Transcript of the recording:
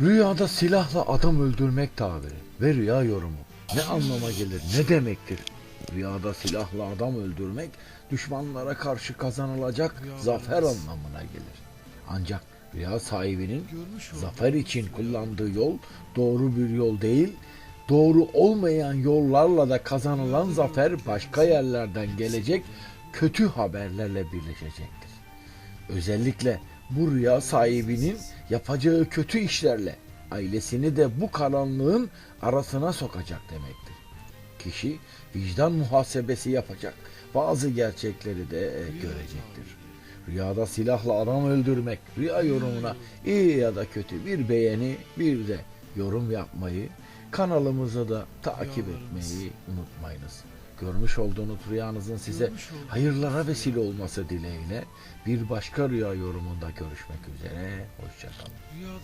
Rüyada silahla adam öldürmek tabiri ve rüya yorumu ne anlama gelir, ne demektir? Rüyada silahla adam öldürmek düşmanlara karşı kazanılacak zafer anlamına gelir. Ancak rüya sahibinin zafer için kullandığı yol doğru bir yol değil, doğru olmayan yollarla da kazanılan zafer başka yerlerden gelecek kötü haberlerle birleşecektir. Özellikle bu rüya sahibinin yapacağı kötü işlerle ailesini de bu karanlığın arasına sokacak demektir. Kişi vicdan muhasebesi yapacak, bazı gerçekleri de görecektir. Rüyada silahla adam öldürmek, rüya yorumuna iyi ya da kötü bir beğeni, bir de yorum yapmayı, kanalımızı da takip etmeyi unutmayınız. Görmüş olduğunuz rüyanızın size hayırlara vesile olması dileğiyle bir başka rüya yorumunda görüşmek üzere. Hoşçakalın.